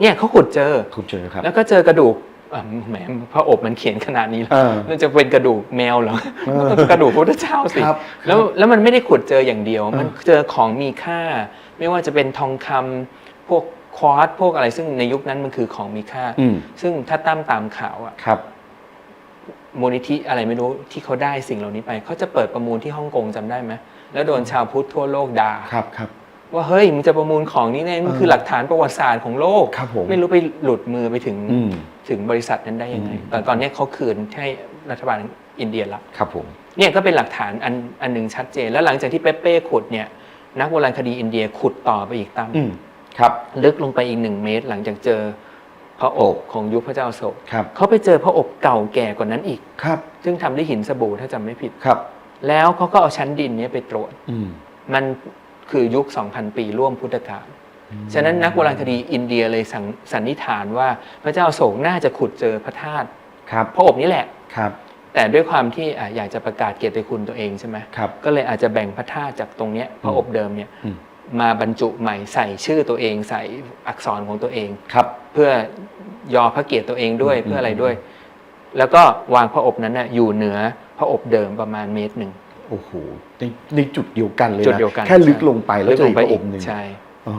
เนี่ยเขาขุดเจอ คุณเจอครับ แล้วก็เจอกระดูกอะแหมพระอบมันเขียนขนาดนี้แล้วเออมันจะเป็นกระดูกแมวเหรอเออกระดูกพระพุทธเจ้าสิครับแล้วแล้วมันไม่ได้ขุดเจออย่างเดียวเออมันเจอของมีค่า ไม่ว่าจะเป็นทองคำพวกควอตซ์พวกอะไร ซึ่งในยุคนั้นมันคือของมีค่า อืม ซึ่งถ้าตามตามข่าวอะครับ มูลนิธิอะไรไม่รู้ที่เขาได้สิ่งเหล่านี้ไป เขาจะเปิดประมูลที่ฮ่องกงจำได้ไหมแล้วโดนชาวพุทธทั่วโลกด่า ครับครับ ว่าเฮ้ยมึงจะประมูลของนี้ไงมันเออคือหลักฐานประวัติศาสตร์ของโลก ครับผมไม่รู้ไปหลุดมือไปถึงอืมถึงบริษัทนั้นได้ยังไงอืมแต่ตอนนี้เขาคืนให้รัฐบาลอินเดียละครับผมเนี่ยก็เป็นหลักฐานอันอันหนึ่งชัดเจน แล้วหลังจากที่เป๊ะเป้ขุดเนี่ยนักโบราณคดีอินเดียขุดต่อไปอีกตามอืมครับ ลึกลงไปอีกหนึ่งเมตร หลังจากเจอพระอบของยุคพระเจ้าอโศกครับเขาไปเจอพระอบเก่าแก่กว่านั้นอีกครับ ซึ่งทำด้วยหินสบู่ถ้าจำไม่ผิดครับ แล้วเขาก็เอาชั้นดินเนี้ไปตรวจอืมมัน คือยุค 2,000 ปีร่วมพุทธกาลฉะนั้นนักโบราณคดีอินเดียเลยสันสันนิษฐานว่าพระเจ้าอโศกน่าจะขุดเจอพระธาตุครับพระอบนี้แหละครับ แต่ด้วยความที่อะอยากจะประกาศเกียรติคุณตัวเองใช่ไหมครับก็เลยอาจจะแบ่งพระธาตุจากตรงเนี้ยพระอบเดิมเนี่ยอืมมาบรรจุใหม่ใส่ชื่อตัวเองใส่อักษรของตัวเองครับ เพื่อยอพระเกียรติตัวเองด้วยอืมเพื่ออะไรด้วย แล้วก็วางพระอบนั้นน่ะอยู่เหนือพระอบเดิมประมาณเมตรหนึ่ง โอ้โหในในจุดเดียวกันเลยจุดนะเดียวกันแค่ลึกใช่ลงไปแล้วลึกเจลองอีกไปพระอีอกบหนึ่งใช่อ๋อ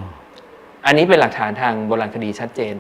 อันนี้เป็นหลักฐานทางโบราณคดีชัดเจน